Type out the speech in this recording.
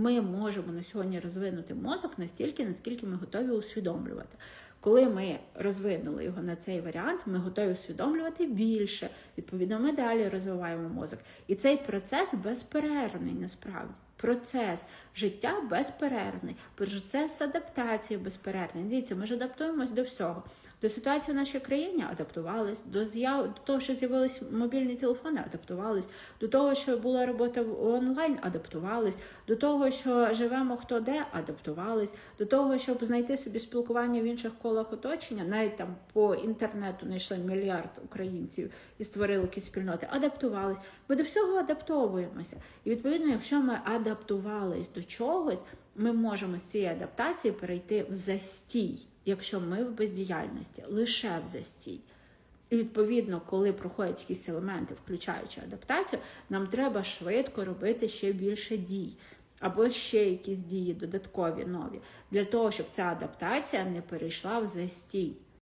ми можемо на сьогодні розвинути мозок настільки, наскільки ми готові усвідомлювати. Коли ми розвинули його на цей варіант, ми готові усвідомлювати більше. Відповідно, ми далі розвиваємо мозок. І цей процес безперервний насправді. Процес життя безперервний, процес адаптації безперервний. Дивіться, ми ж адаптуємось до всього. До ситуації в нашій країні адаптувались, до з'яв до того, що з'явились мобільні телефони, адаптувались, до того, що була робота онлайн, адаптувались, до того, що живемо хто де, адаптувались, до того, щоб знайти собі спілкування в інших колах оточення, навіть там по інтернету знайшли мільярд українців і створили якісь спільноти, адаптувались. Ми до всього адаптовуємося. І відповідно, якщо ми адаптувались до чогось, ми можемо з цієї адаптації перейти в застій, якщо ми в бездіяльності, лише в застій. І відповідно, коли проходять якісь елементи, включаючи адаптацію, нам треба швидко робити ще більше дій. Або ще якісь дії додаткові нові, для того, щоб ця адаптація не перейшла в застій.